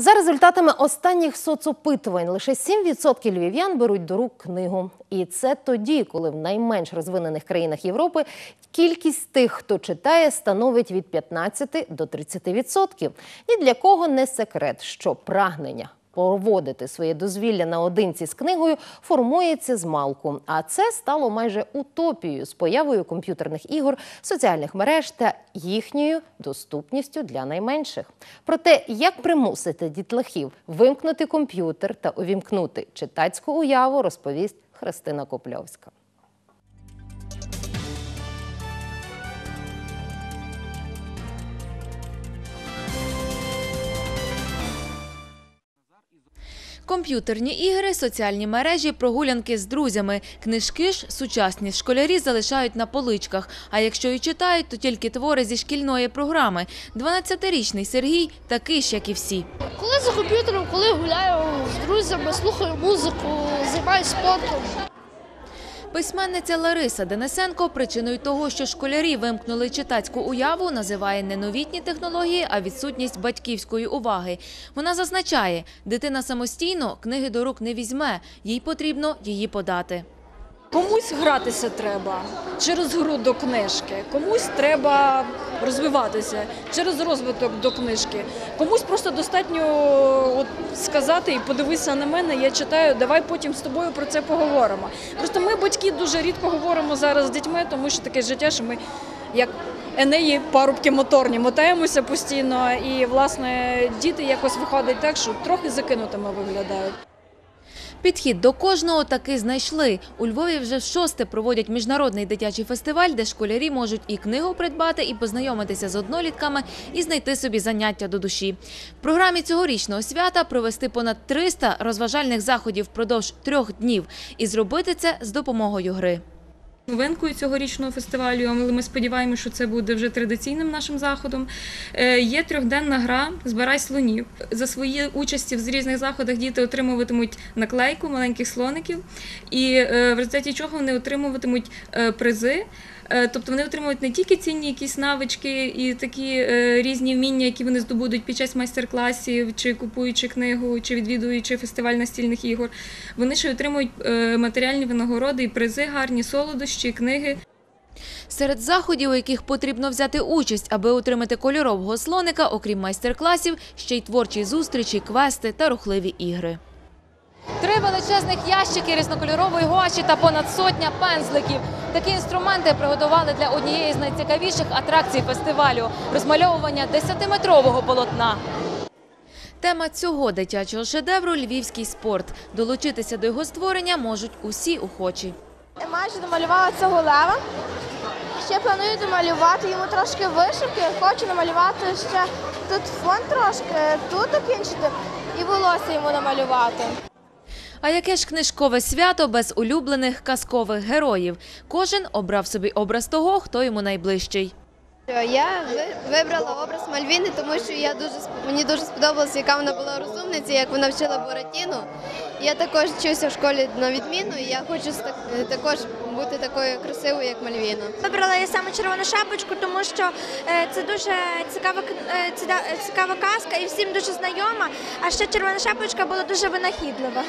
За результатами останніх соцопитувань лише 7% львів'ян беруть до рук книгу. І це тоді, коли в найменш розвинених країнах Європи кількість тих, хто читає, становить від 15 до 30%. Ні для кого не секрет, що прагнення проводити своє дозвілля наодинці з книгою формується з малку. А це стало майже утопією з появою комп'ютерних ігор, соціальних мереж та їхньою доступністю для найменших. Про те, як примусити дітлахів вимкнути комп'ютер та увімкнути читацьку уяву, розповість Христина Копльовська. Комп'ютерні ігри, соціальні мережі, прогулянки з друзями. Книжки ж сучасні школярі залишають на поличках. А якщо і читають, то тільки твори зі шкільної програми. 12-річний Сергій такий ж, як і всі. Коли за комп'ютером, коли гуляю з друзями, слухаю музику, займаюся спортом. Письменниця Лариса Денисенко причиною того, що школярі вимкнули читацьку уяву, називає не новітні технології, а відсутність батьківської уваги. Вона зазначає, дитина самостійно книги до рук не візьме, їй потрібно її подати. Комусь гратися треба через гру до книжки, комусь треба розвиватися через розвиток до книжки. Комусь просто достатньо от, сказати і подивися на мене, я читаю, давай потім з тобою про це поговоримо. Просто ми, батьки, дуже рідко говоримо зараз з дітьми, тому що таке життя, що ми як енеї парубки моторні, мотаємося постійно, і власне діти якось виходить так, що трохи закинутими виглядають. Підхід до кожного таки знайшли. У Львові вже в шосте проводять міжнародний дитячий фестиваль, де школярі можуть і книгу придбати, і познайомитися з однолітками, і знайти собі заняття до душі. В програмі цьогорічного свята провести понад 300 розважальних заходів впродовж трьох днів і зробити це з допомогою гри. Новинкою цьогорічного фестивалю, але ми сподіваємося, що це буде вже традиційним нашим заходом. е, Є трьохденна гра Збирай слонів. За свої участі в різних заходах діти отримуватимуть наклейку маленьких слоників, і е, в результаті чого вони отримуватимуть е, призи. Тобто вони отримують не тільки цінні якісь навички і такі різні вміння, які вони здобудуть під час майстер-класів, чи купуючи книгу, чи відвідуючи фестиваль настільних ігор. Вони ще отримують матеріальні винагороди і призи, гарні солодощі, книги. Серед заходів, у яких потрібно взяти участь, аби отримати кольорового слоника, окрім майстер-класів, ще й творчі зустрічі, квести та рухливі ігри. Три величезних ящики різнокольорової гуаші та понад сотня пензликів. Такі інструменти приготували для однієї з найцікавіших атракцій фестивалю розмальовування 10-метрового полотна. Тема цього дитячого шедевру львівський спорт. Долучитися до його створення можуть усі охочі. Майже домалювала цього лева. Ще планую домалювати йому трошки вишивки. Хочу намалювати ще тут фон трошки, тут закінчити і волосся йому намалювати. А яке ж книжкове свято без улюблених казкових героїв? Кожен обрав собі образ того, хто йому найближчий. Я вибрала образ Мальвіни, тому що я дуже мені дуже сподобалося, яка вона була розумниця, як вона вчила Буратіну. Я також вчуся в школі на відміну, і я хочу також бути такою красивою, як Мальвіна. Вибрала я саме червону шапочку, тому що е, це дуже цікава е, цікава казка і всім дуже знайома. А ще червона шапочка була дуже винахідлива.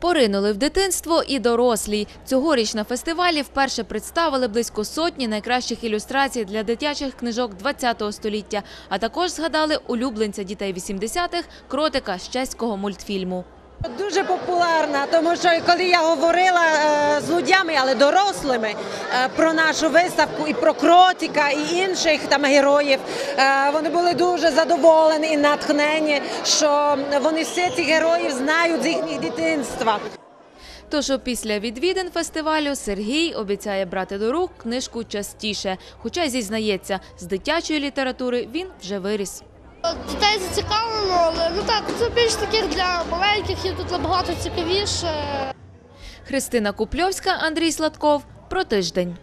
Поринули в дитинство і дорослі. Цьогоріч на фестивалі вперше представили близько сотні найкращих ілюстрацій для дитячих книжок ХХ століття, а також згадали улюбленця дітей 80-х – кротика з чеського мультфільму. Дуже популярна, тому що коли я говорила е, з людьми, але дорослими, про нашу виставку і про кротика і інших там героїв, е, вони були дуже задоволені і натхнені, що вони всі ці героїв знають з їхніх дитинства. Тож після відвідин фестивалю Сергій обіцяє брати до рук книжку частіше. Хоча й зізнається, з дитячої літератури він вже виріс. Дітей зацікавлено, але ну так, це більш таких для маленьких, і тут набагато цікавіше. Христина Купльовська, Андрій Сладков. Про тиждень.